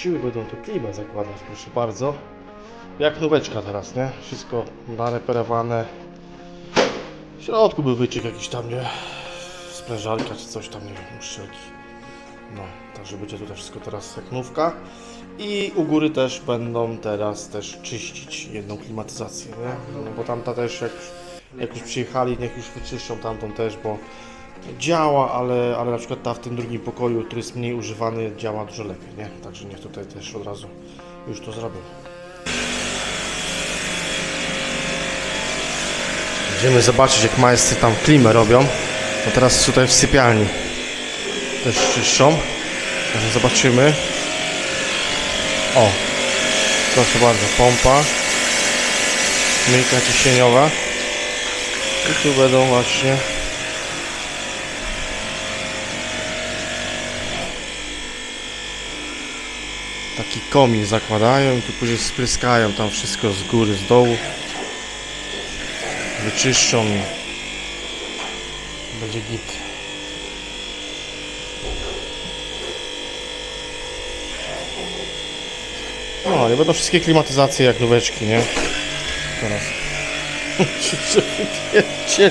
wróciły, będą tu klimę zakładać, proszę bardzo. Jak nóweczka teraz, nie? Wszystko nareperowane. W środku był wyciek jakiś tam, nie? Sprężarka czy coś tam, nie wiem, uszczelki. No, także będzie tutaj wszystko teraz jak nówka. I u góry też będą teraz też czyścić jedną klimatyzację, nie? No bo tamta też jak, jak już przyjechali, niech już wyczyszczą tamtą też, bo działa, ale, ale na przykład ta w tym drugim pokoju, który jest mniej używany, działa dużo lepiej, nie? Także niech tutaj też od razu już to zrobią. Idziemy zobaczyć jak majstry tam klimę robią. No teraz tutaj w sypialni też czyszczą. Zobaczymy. O, proszę bardzo, pompa. Myjka ciśnieniowa. I tu będą właśnie taki komin zakładają i tu później spryskają tam wszystko z góry, z dołu. Wyczyszczą i będzie git. No, nie będą wszystkie klimatyzacje jak nóweczki, nie? Teraz. Się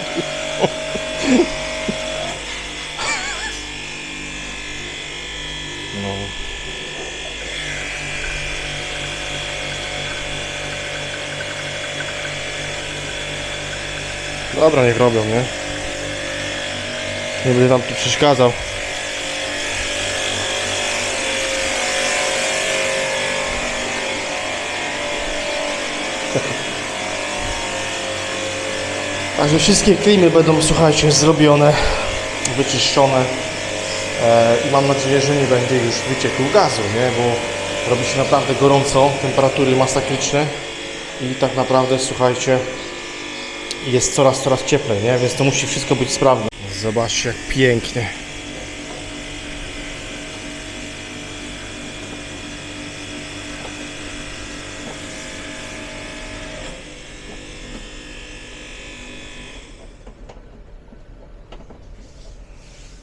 Dobra, niech robią, nie? Nie będę tam tu przeszkadzał. Także wszystkie klimy będą, słuchajcie, zrobione, wyczyszczone e, i mam nadzieję, że nie będzie już wycieku gazu, nie? Bo robi się naprawdę gorąco, temperatury masakryczne i tak naprawdę, słuchajcie, jest coraz, coraz cieplej, nie? Więc to musi wszystko być sprawne. Zobaczcie, jak pięknie.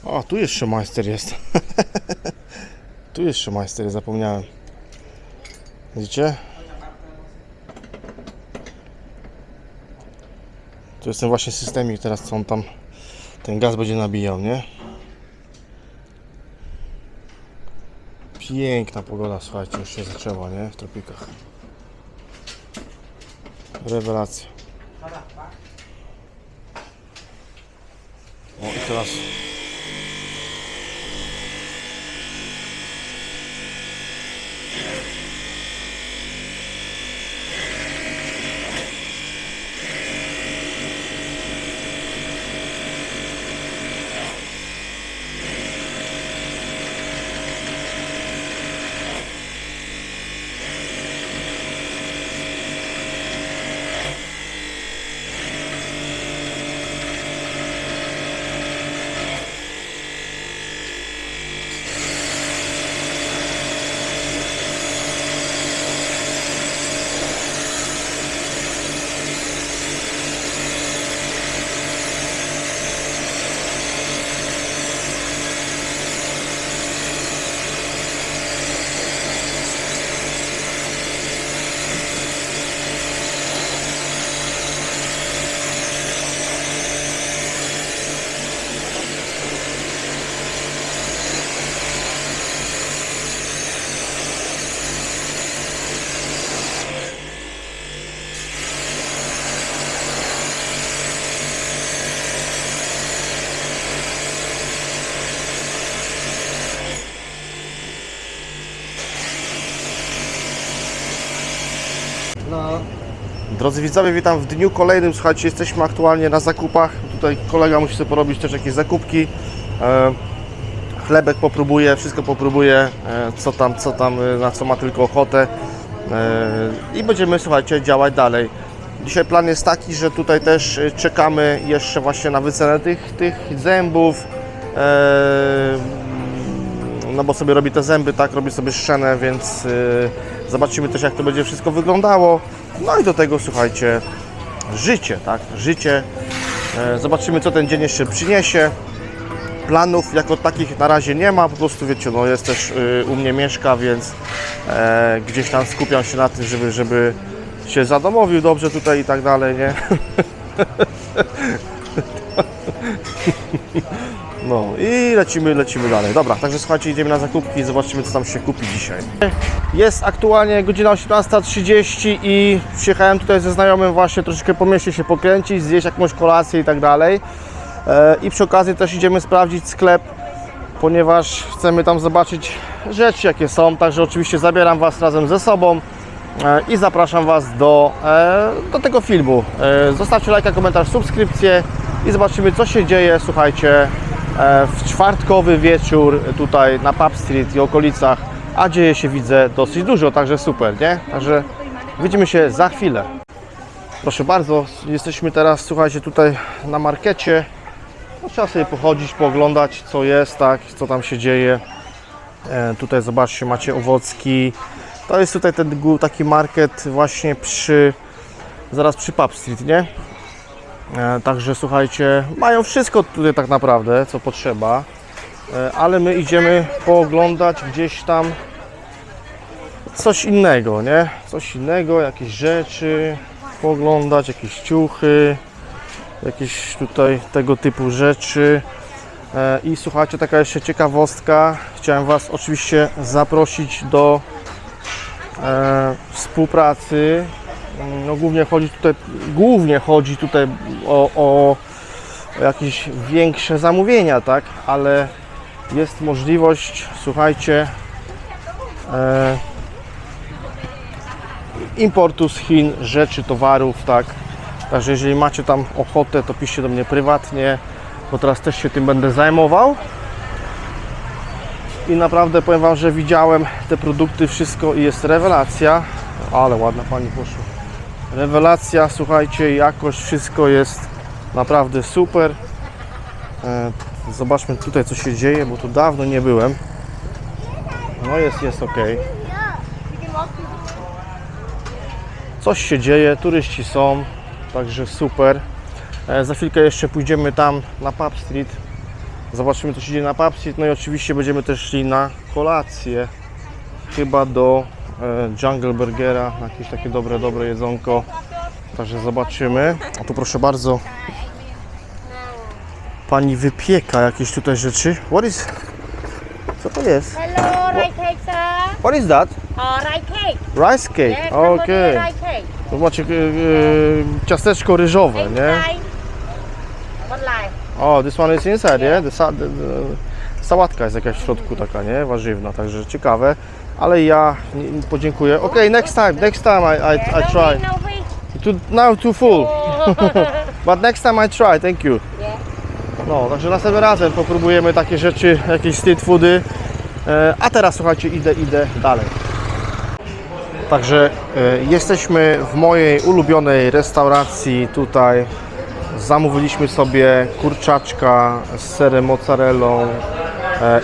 O, tu jeszcze majster jest. tu jeszcze majster, zapomniałem. Widzicie? To jest ten właśnie systemik teraz, co on tam ten gaz będzie nabijał, nie? Piękna pogoda, słuchajcie, już się zaczęła, nie? W tropikach. Rewelacja. O i teraz Drodzy widzowie, witam w dniu kolejnym. Słuchajcie, jesteśmy aktualnie na zakupach. Tutaj kolega musi sobie porobić też jakieś zakupki. E, chlebek popróbuje, wszystko popróbuje, co tam, co tam, e, na co ma tylko ochotę. E, I będziemy, słuchajcie, działać dalej. Dzisiaj plan jest taki, że tutaj też czekamy jeszcze właśnie na wycenę tych, tych zębów. No bo sobie robi te zęby, tak, robi sobie szczenę, więc zobaczymy też jak to będzie wszystko wyglądało. No i do tego słuchajcie, życie, tak, życie. E, zobaczymy co ten dzień jeszcze przyniesie. planów jako takich na razie nie ma, po prostu wiecie, no jest też y, u mnie mieszka, więc e, gdzieś tam skupiam się na tym, żeby, żeby się zadomowił dobrze tutaj i tak dalej, nie? No i lecimy, lecimy dalej. Dobra, także słuchajcie, idziemy na zakupki i zobaczymy, co tam się kupi dzisiaj. Jest aktualnie godzina 18.30 i przyjechałem tutaj ze znajomym właśnie troszeczkę po mieście się pokręcić, zjeść jakąś kolację i tak dalej. E, I przy okazji też idziemy sprawdzić sklep, ponieważ chcemy tam zobaczyć rzeczy, jakie są. Także oczywiście zabieram Was razem ze sobą e, i zapraszam Was do, e, do tego filmu. Zostawcie lajka, komentarz, subskrypcję i zobaczymy, co się dzieje, słuchajcie, w czwartkowy wieczór tutaj na Pub Street i okolicach, a dzieje się, widzę, dosyć dużo, także super, nie? Także widzimy się za chwilę. Proszę bardzo, jesteśmy teraz, słuchajcie, tutaj na markecie. No, trzeba sobie pochodzić, pooglądać, co jest, tak, co tam się dzieje. E, tutaj zobaczcie, macie owocki. To jest tutaj ten taki market właśnie przy, zaraz przy Pub Street, nie? E, Także słuchajcie, mają wszystko tutaj tak naprawdę, co potrzeba, E, ale my idziemy pooglądać gdzieś tam coś innego, nie? Coś innego, jakieś rzeczy, pooglądać, jakieś ciuchy, jakieś tutaj tego typu rzeczy. E, I słuchajcie, taka jeszcze ciekawostka. Chciałem Was oczywiście zaprosić do współpracy. No, głównie chodzi tutaj, głównie chodzi tutaj o, o, o jakieś większe zamówienia, tak? Ale jest możliwość, słuchajcie, e, importu z Chin rzeczy, towarów, tak? Także jeżeli macie tam ochotę, to piszcie do mnie prywatnie, bo teraz też się tym będę zajmował. I naprawdę powiem Wam, że widziałem te produkty, wszystko i jest rewelacja. Ale ładna Pani poszła. Rewelacja, słuchajcie, jakość, wszystko jest naprawdę super. E, Zobaczmy tutaj, co się dzieje, bo tu dawno nie byłem. No jest, jest ok. Coś się dzieje, turyści są, także super. E, Za chwilkę jeszcze pójdziemy tam na Pub Street. Zobaczymy co się dzieje na Pub Street. No i oczywiście będziemy też szli na kolację. Chyba do Jungle Burgera, jakieś takie dobre, dobre jedzonko. Także zobaczymy. A tu proszę bardzo. Pani wypieka jakieś tutaj rzeczy. What is... Co to jest? Hello, rice cake, sir. What is that? Uh, rice cake. Rice cake. Yes, Okej. okay. To macie e, e, ciasteczko ryżowe, nie? O, this one is inside, yeah? The, sa- the, the, sałatka jest jakaś w środku taka, nie? Warzywna, także ciekawe. Ale ja podziękuję. Okay, next time, next time I, I, I try. Way, no way. To, now too full, but next time I try, thank you. No, także następnym razem popróbujemy takie rzeczy, jakieś street foody. E, A teraz słuchajcie, idę, idę dalej. Także e, jesteśmy w mojej ulubionej restauracji tutaj. Zamówiliśmy sobie kurczaczka z serem mozzarellą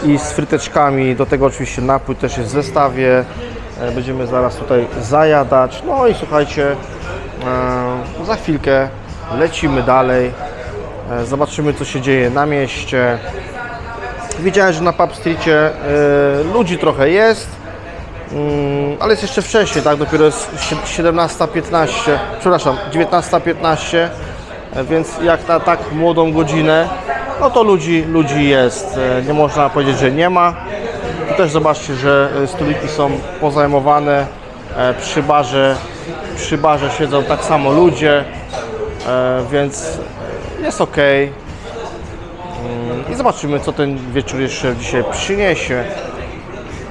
i z fryteczkami. Do tego oczywiście napój też jest w zestawie. E, Będziemy zaraz tutaj zajadać. No i słuchajcie, e, za chwilkę lecimy dalej. E, Zobaczymy, co się dzieje na mieście. Widziałem, że na Pub Streetie e, ludzi trochę jest, mm, ale jest jeszcze wcześniej, tak? Dopiero jest sie- 17.15, przepraszam, 19.15, e, więc jak na tak młodą godzinę, no to ludzi, ludzi jest. E, Nie można powiedzieć, że nie ma. Tu też zobaczcie, że e, stoliki są pozajmowane. E, Przy barze, przy barze siedzą tak samo ludzie, e, więc jest ok. I zobaczymy, co ten wieczór jeszcze dzisiaj przyniesie.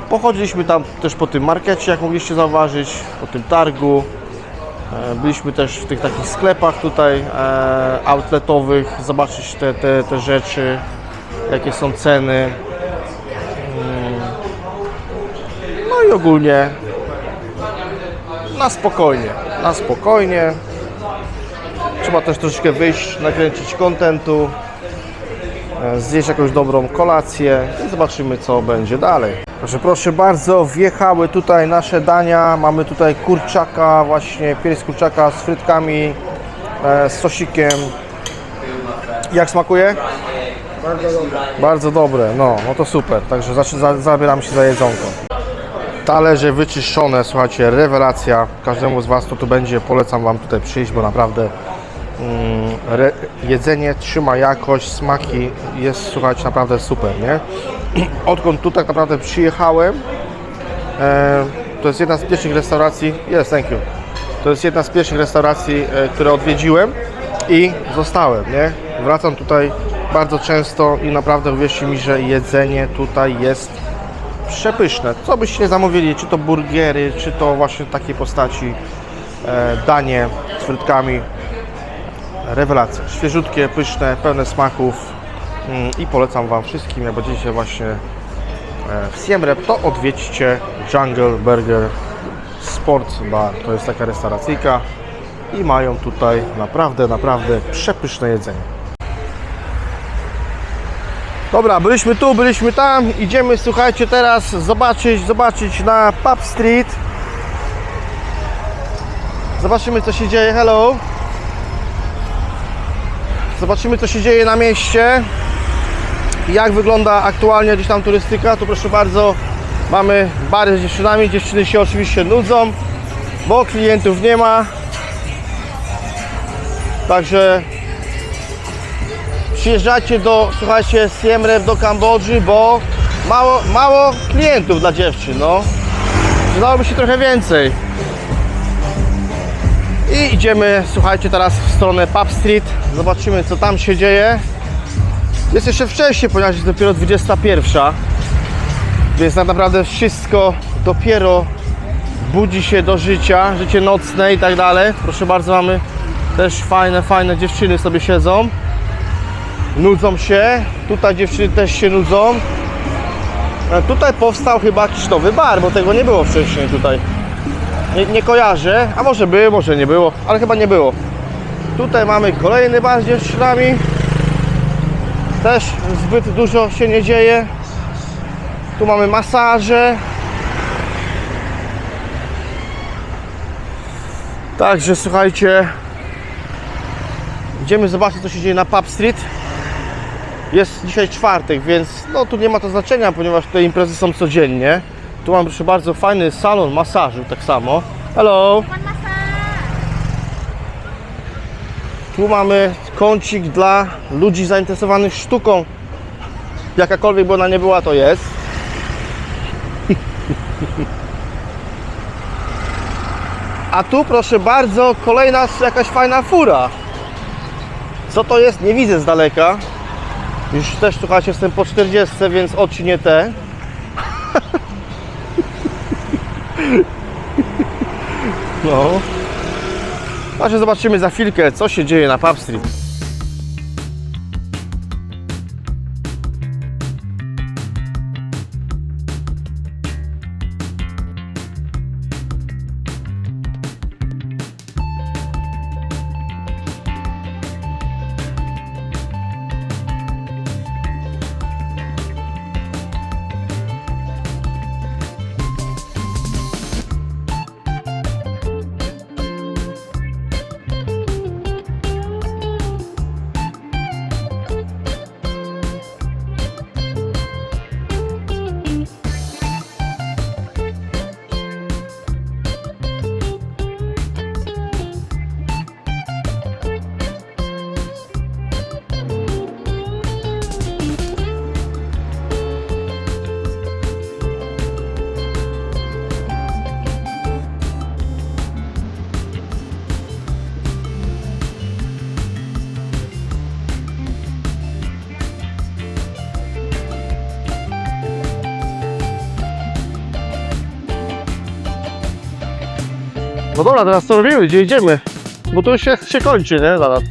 Pochodziliśmy tam też po tym markecie, jak mogliście zauważyć, po tym targu. E, Byliśmy też w tych takich sklepach tutaj e, outletowych, zobaczyć te, te, te rzeczy, jakie są ceny. Mm. No i ogólnie na spokojnie, na spokojnie. Trzeba też troszeczkę wyjść, nakręcić kontentu, zjeść jakąś dobrą kolację i zobaczymy co będzie dalej. Proszę, proszę bardzo, wjechały tutaj nasze dania. Mamy tutaj kurczaka, właśnie pierś kurczaka z frytkami, e, z sosikiem. Jak smakuje? Bardzo dobre, no, no to super. Także za, zabieram się za jedzonko. Talerze wyczyszczone, słuchajcie, rewelacja. Każdemu z Was, kto tu będzie, polecam Wam tutaj przyjść, bo naprawdę re, jedzenie trzyma jakość, smaki jest, słuchajcie, naprawdę super, nie? Odkąd tu tak naprawdę przyjechałem, e, to jest jedna z pierwszych restauracji, jest, thank you. To jest jedna z pierwszych restauracji, e, które odwiedziłem i zostałem, nie? Wracam tutaj bardzo często i naprawdę uwierzcie mi, że jedzenie tutaj jest przepyszne. Co byście zamówili, czy to burgery, czy to właśnie takiej postaci e, danie z frytkami. Rewelacja. Świeżutkie, pyszne, pełne smaków mm, i polecam Wam wszystkim, jak będziecie właśnie e, w Siem to odwiedźcie Jungle Burger Sports Bar. To jest taka restauracyjka i mają tutaj naprawdę, naprawdę przepyszne jedzenie. Dobra, byliśmy tu, byliśmy tam, idziemy, słuchajcie, teraz zobaczyć, zobaczyć na Pub Street. Zobaczymy, co się dzieje, hello. Zobaczymy, co się dzieje na mieście. Jak wygląda aktualnie gdzieś tam turystyka, tu proszę bardzo, mamy bary z dziewczynami, dziewczyny się oczywiście nudzą, bo klientów nie ma. Także przyjeżdżacie do, słuchajcie, Siem Reap do Kambodży, bo mało, mało klientów dla dziewczyn, no. Przydałoby się trochę więcej. I idziemy, słuchajcie, teraz w stronę Pub Street. Zobaczymy, co tam się dzieje. Jest jeszcze wcześniej, ponieważ jest dopiero 21. Więc tak naprawdę wszystko dopiero budzi się do życia, życie nocne i tak dalej. Proszę bardzo, mamy też fajne, fajne dziewczyny sobie siedzą nudzą się. Tutaj dziewczyny też się nudzą. A tutaj powstał chyba jakiś nowy bar, bo tego nie było wcześniej tutaj. Nie, nie kojarzę, a może było, może nie było, ale chyba nie było. Tutaj mamy kolejny bar z dziewczynami. Też zbyt dużo się nie dzieje. Tu mamy masaże. Także słuchajcie, idziemy zobaczyć co się dzieje na Pub Street. Jest dzisiaj czwartek, więc no tu nie ma to znaczenia, ponieważ te imprezy są codziennie. Tu mam proszę bardzo fajny salon masażu tak samo. Hello! Tu mamy kącik dla ludzi zainteresowanych sztuką. Jakakolwiek by ona nie była, to jest. A tu proszę bardzo, kolejna jakaś fajna fura. Co to jest? Nie widzę z daleka. Już też słuchajcie, jestem po 40, więc oczy nie te. No. Także zobaczymy za chwilkę, co się dzieje na Pub Street. No dobra, teraz co robimy? Gdzie idziemy? Bo to już się, się kończy, nie? Zaraz.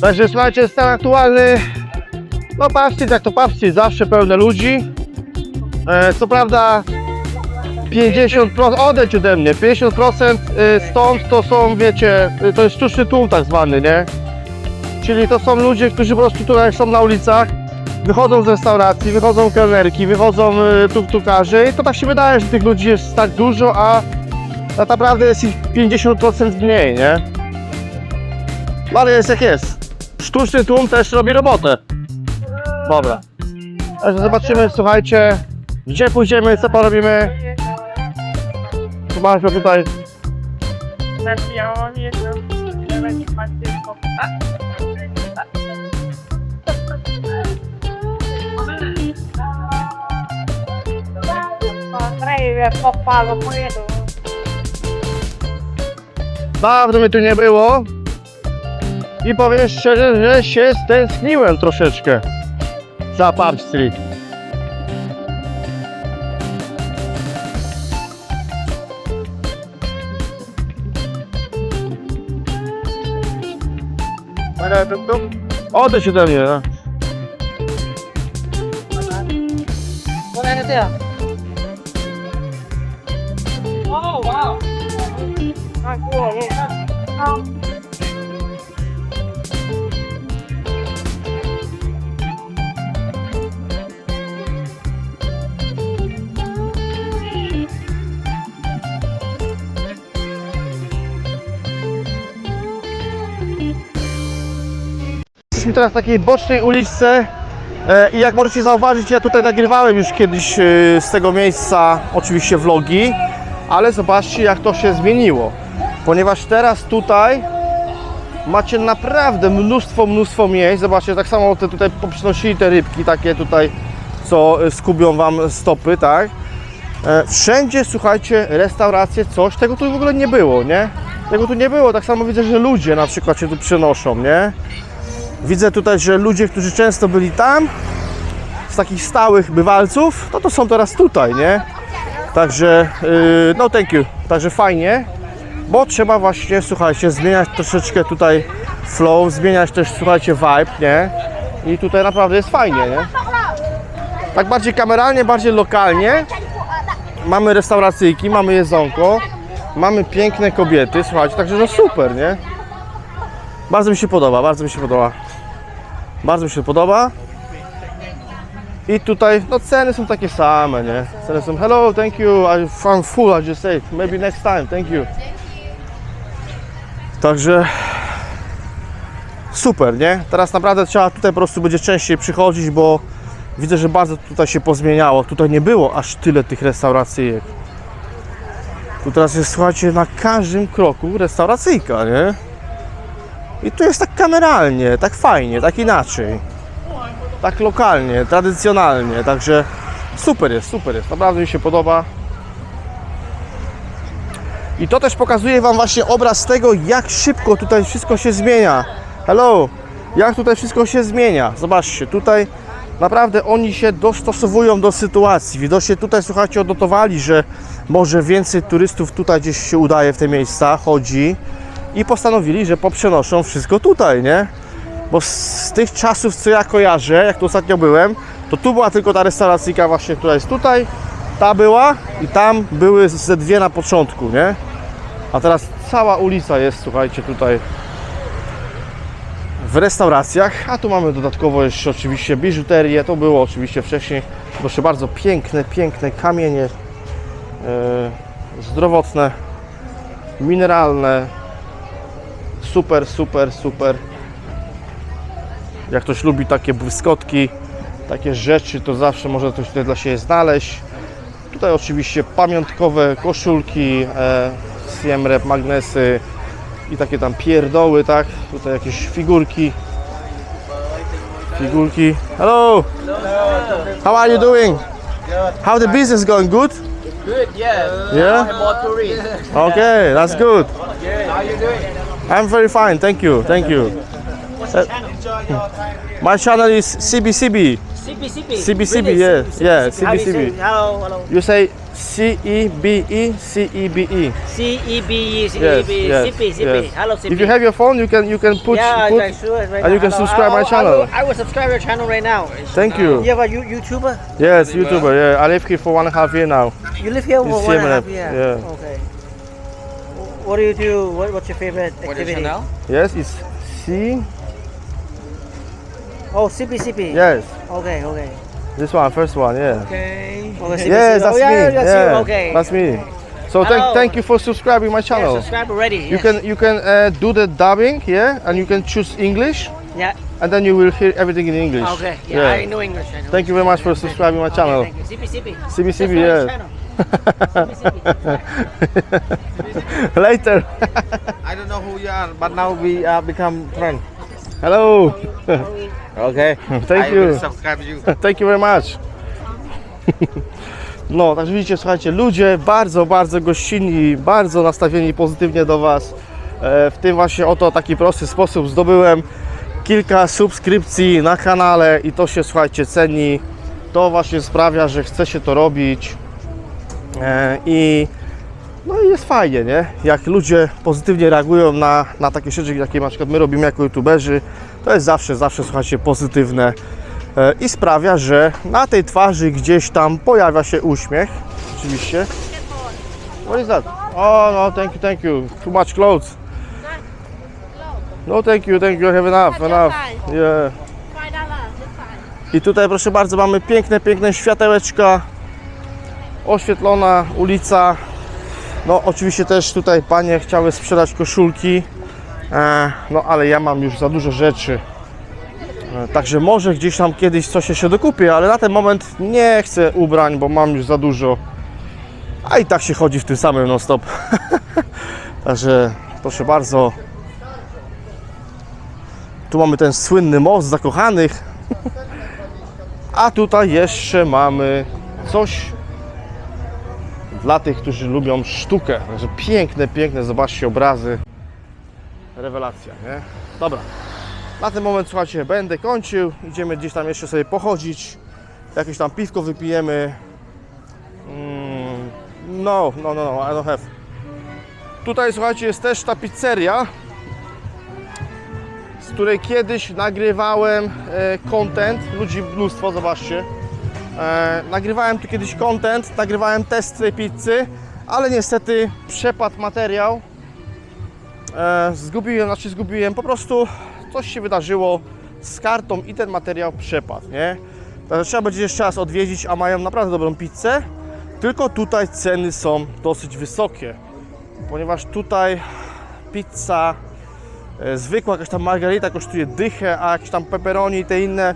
Także słuchajcie, stan aktualny. No patrzcie, jak to patrzcie, zawsze pełne ludzi. E, co prawda 50%, odejdź ode mnie, 50% e, stąd to są, wiecie, e, to jest sztuczny tłum tak zwany, nie? Czyli to są ludzie, którzy po prostu tutaj są na ulicach, wychodzą z restauracji, wychodzą kelnerki, wychodzą y, tuk-tukarze i to tak się wydaje, że tych ludzi jest tak dużo, a tak naprawdę jest ich 50% mniej, nie? Ale jest jak jest. Sztuczny tłum też robi robotę. Dobra. Także zobaczymy, słuchajcie, gdzie pójdziemy, co porobimy. Zobaczmy tutaj. Popalo po jedu. Dawno mnie tu nie było. I powiem szczerze, że się stęskniłem troszeczkę za Pub Street. Odejdź ode mnie. no. Tayo. Oh, Um, Jesteśmy teraz w takiej bocznej uliczce e, i jak możecie zauważyć, ja tutaj nagrywałem już kiedyś e, z tego miejsca oczywiście vlogi, ale zobaczcie jak to się zmieniło, ponieważ teraz tutaj macie naprawdę mnóstwo, mnóstwo miejsc, zobaczcie, tak samo te tutaj poprzynosili te rybki takie tutaj, co e, skubią Wam stopy, tak? E, Wszędzie, słuchajcie, restauracje, coś, tego tu w ogóle nie było, nie? Tego tu nie było, tak samo widzę, że ludzie na przykład się tu przenoszą, nie? Widzę tutaj, że ludzie, którzy często byli tam, z takich stałych bywalców, no to są teraz tutaj, nie? Także, yy, no thank you, także fajnie, bo trzeba właśnie, słuchajcie, zmieniać troszeczkę tutaj flow, zmieniać też, słuchajcie, vibe, nie? I tutaj naprawdę jest fajnie, nie? Tak bardziej kameralnie, bardziej lokalnie. Mamy restauracyjki, mamy jedzonko, mamy piękne kobiety, słuchajcie, także no super, nie? Bardzo mi się podoba, bardzo mi się podoba. Bardzo mi się podoba. I tutaj, no ceny są takie same, nie? Ceny są, hello, thank you, I'm full, I just ate, maybe next time, thank you. Także super, nie? Teraz naprawdę trzeba tutaj po prostu będzie częściej przychodzić, bo widzę, że bardzo tutaj się pozmieniało. Tutaj nie było aż tyle tych restauracyjek. Tu teraz jest, słuchajcie, na każdym kroku restauracyjka, nie? I tu jest tak kameralnie, tak fajnie, tak inaczej. Tak lokalnie, tradycjonalnie, także super jest, super jest, naprawdę mi się podoba. I to też pokazuje Wam właśnie obraz tego, jak szybko tutaj wszystko się zmienia. Hello, jak tutaj wszystko się zmienia. Zobaczcie, tutaj naprawdę oni się dostosowują do sytuacji. Widocznie tutaj, słuchajcie, odnotowali, że może więcej turystów tutaj gdzieś się udaje w te miejsca, chodzi i postanowili, że poprzenoszą wszystko tutaj, nie? Bo z, tych czasów, co ja kojarzę, jak tu ostatnio byłem, to tu była tylko ta restauracyjka właśnie, która jest tutaj, ta była i tam były ze dwie na początku, nie? A teraz cała ulica jest, słuchajcie, tutaj w restauracjach, a tu mamy dodatkowo jeszcze oczywiście biżuterię, to było oczywiście wcześniej, proszę bardzo, piękne, piękne kamienie e, zdrowotne, mineralne, super, super, super. Jak ktoś lubi takie błyskotki, takie rzeczy, to zawsze może coś tutaj dla siebie znaleźć. Tutaj oczywiście pamiątkowe koszulki, e, Siem Rep, magnesy i takie tam pierdoły, tak? Tutaj jakieś figurki. Figurki. Hello! How are you doing? How the business going? Good? Good, yeah. Yeah? More tourists. Okay, that's good. How you doing? I'm very fine, thank you, thank you. My channel is CBCB. CBCB. CBCB, Really? yeah, CBCB. Hello, hello. You say C E B E C E B E. C E B E C E Yes, B yes, CP CP. yes. Hello CP. If you have your phone, you can you can put yeah, put. I sure, right and you can Hello. subscribe I, my I channel. will, I will subscribe your channel right now. Thank you. You have a you- YouTuber? Yes, YouTuber. Yeah, I live here for one and a half year now. You live here for It's one and a half year. Yeah. Okay. What do you do? What, what's your favorite What is activity? your channel? Yes, it's C. Oh, CBCB. Yes, Okay, okay. This one, first one. Yeah. Okay. Okay, CBCB. Yes, that's oh, yeah, me. That's yeah, you. Okay. that's me. So thank thank you for subscribing my channel. Yeah, channel. subscribe already. You yes. can you can uh, do the dubbing, yeah, and you can choose English. Yeah. and then you will hear everything in English. Okay. Yeah, I know English. I know. Thank you very much for subscribing my channel. Okay, thank you. CP, CP. CBCB, That's my yeah. Later. I don't know who you are, but now we uh, become friends. Hello. Okay. Thank I you. will subscribe you. Thank you very much. No, także widzicie, słuchajcie, ludzie bardzo, bardzo gościnni, bardzo nastawieni pozytywnie do Was. E, W tym właśnie oto taki prosty sposób zdobyłem kilka subskrypcji na kanale i to się, słuchajcie, ceni. To właśnie sprawia, że chce się to robić E, i no i jest fajnie, nie? Jak ludzie pozytywnie reagują na, na takie rzeczy, jakie na przykład my robimy jako youtuberzy, to jest zawsze, zawsze, słuchajcie, pozytywne e, i sprawia, że na tej twarzy gdzieś tam pojawia się uśmiech, oczywiście. What is that? Oh, no, thank you, thank you. Too much clothes. No, thank you, thank you, I have enough, enough. Yeah. I tutaj proszę bardzo mamy piękne, piękne światełeczka, oświetlona ulica. No oczywiście też tutaj panie chciały sprzedać koszulki, no ale ja mam już za dużo rzeczy. E, Także może gdzieś tam kiedyś coś jeszcze dokupię, ale na ten moment nie chcę ubrań, bo mam już za dużo. A i tak się chodzi w tym samym non stop. Także proszę bardzo. Tu mamy ten słynny most zakochanych. A tutaj jeszcze mamy coś dla tych, którzy lubią sztukę. Także piękne, piękne, zobaczcie obrazy. Rewelacja, nie? Dobra. Na ten moment, słuchajcie, będę kończył. Idziemy gdzieś tam jeszcze sobie pochodzić. Jakieś tam piwko wypijemy. Mm, no, no, no, no, I don't have. Tutaj, słuchajcie, jest też ta pizzeria z której kiedyś nagrywałem e, content, ludzi mnóstwo, zobaczcie. E, nagrywałem tu kiedyś content, nagrywałem test tej pizzy, ale niestety przepadł materiał. E, zgubiłem, znaczy zgubiłem, po prostu coś się wydarzyło z kartą i ten materiał przepadł, nie? Także trzeba będzie jeszcze raz odwiedzić, a mają naprawdę dobrą pizzę. Tylko tutaj ceny są dosyć wysokie, ponieważ tutaj pizza E, Zwykła jakaś tam margarita kosztuje dychę, a jakieś tam pepperoni i te inne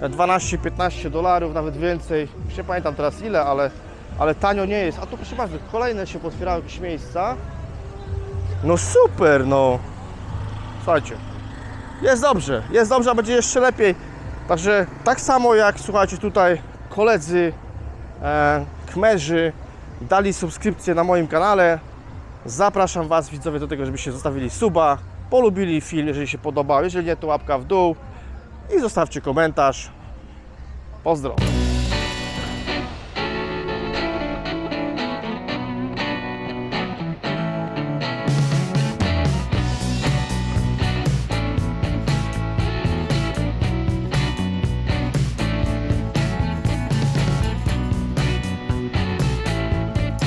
12-15 dolarów, nawet więcej. Nie pamiętam teraz ile, ale, ale tanio nie jest. A tu proszę bardzo, kolejne się potwierały jakieś miejsca. No super, no. Słuchajcie, jest dobrze, jest dobrze, a będzie jeszcze lepiej. Także tak samo jak, słuchajcie, tutaj koledzy e, kmerzy dali subskrypcję na moim kanale. Zapraszam Was, widzowie, do tego, żebyście zostawili suba, polubili film, jeżeli się podobał. Jeżeli nie, to łapka w dół i zostawcie komentarz. Pozdro.